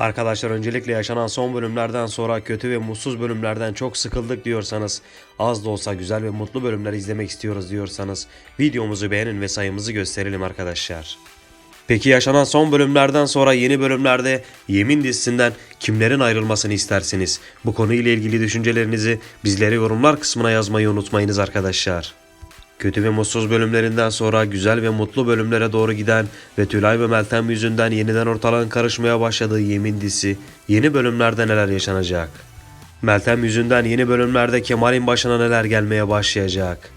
Arkadaşlar öncelikle yaşanan son bölümlerden sonra kötü ve mutsuz bölümlerden çok sıkıldık diyorsanız, az da olsa güzel ve mutlu bölümler izlemek istiyoruz diyorsanız videomuzu beğenin ve sayımızı gösterelim arkadaşlar. Peki yaşanan son bölümlerden sonra yeni bölümlerde Yemin dizisinden kimlerin ayrılmasını istersiniz? Bu konuyla ilgili düşüncelerinizi bizlere yorumlar kısmına yazmayı unutmayınız arkadaşlar. Kötü ve mutsuz bölümlerinden sonra güzel ve mutlu bölümlere doğru giden ve Tülay ve Meltem yüzünden yeniden ortalığın karışmaya başladığı Yemin dizisi yeni bölümlerde neler yaşanacak? Meltem yüzünden yeni bölümlerde Kemal'in başına neler gelmeye başlayacak?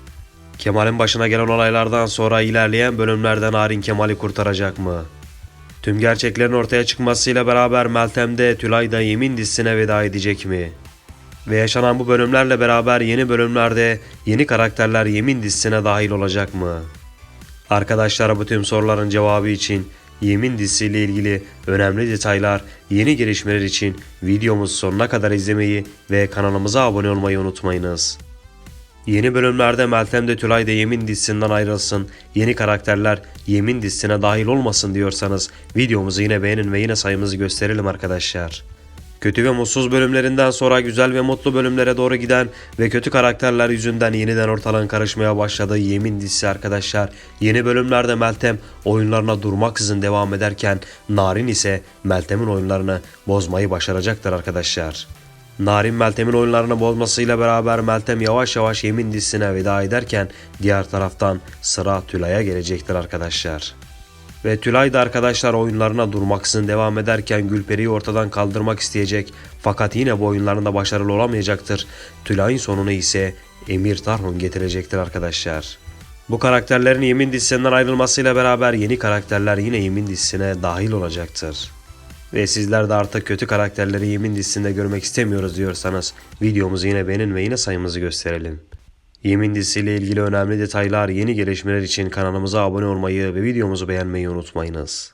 Kemal'in başına gelen olaylardan sonra ilerleyen bölümlerde Narin Kemal'i kurtaracak mı? Tüm gerçeklerin ortaya çıkmasıyla beraber Meltem de Tülay da Yemin dizisine veda edecek mi? Ve yaşanan bu bölümlerle beraber yeni bölümlerde yeni karakterler Yemin dizisine dahil olacak mı? Arkadaşlar bu tüm soruların cevabı için Yemin dizisiyle ilgili önemli detaylar, yeni gelişmeler için videomuzu sonuna kadar izlemeyi ve kanalımıza abone olmayı unutmayınız. Yeni bölümlerde Meltem de Tülay da Yemin dizisinden ayrılsın, yeni karakterler Yemin dizisine dahil olmasın diyorsanız videomuzu yine beğenin ve yine sayımızı gösterelim arkadaşlar. Kötü ve mutsuz bölümlerinden sonra güzel ve mutlu bölümlere doğru giden ve kötü karakterler yüzünden yeniden ortalığın karışmaya başladığı Yemin dizisi arkadaşlar. Yeni bölümlerde Meltem oyunlarına durmaksızın devam ederken Narin ise Meltem'in oyunlarını bozmayı başaracaktır arkadaşlar. Narin Meltem'in oyunlarını bozmasıyla beraber Meltem yavaş yavaş Yemin dizisine veda ederken diğer taraftan sıra Tülay'a gelecektir arkadaşlar. Ve Tülay da arkadaşlar oyunlarına durmaksızın devam ederken Gülperi'yi ortadan kaldırmak isteyecek fakat yine bu oyunlarında başarılı olamayacaktır. Tülay'ın sonunu ise Emir Tarhun getirecektir arkadaşlar. Bu karakterlerin Yemin dizisinden ayrılmasıyla beraber yeni karakterler yine Yemin dizisine dahil olacaktır. Ve sizler de artık kötü karakterleri Yemin dizisinde görmek istemiyoruz diyorsanız videomuzu yine beğenin ve yine sayımızı gösterelim. Yemin dizisiyle ilgili önemli detaylar, yeni gelişmeler için kanalımıza abone olmayı ve videomuzu beğenmeyi unutmayınız.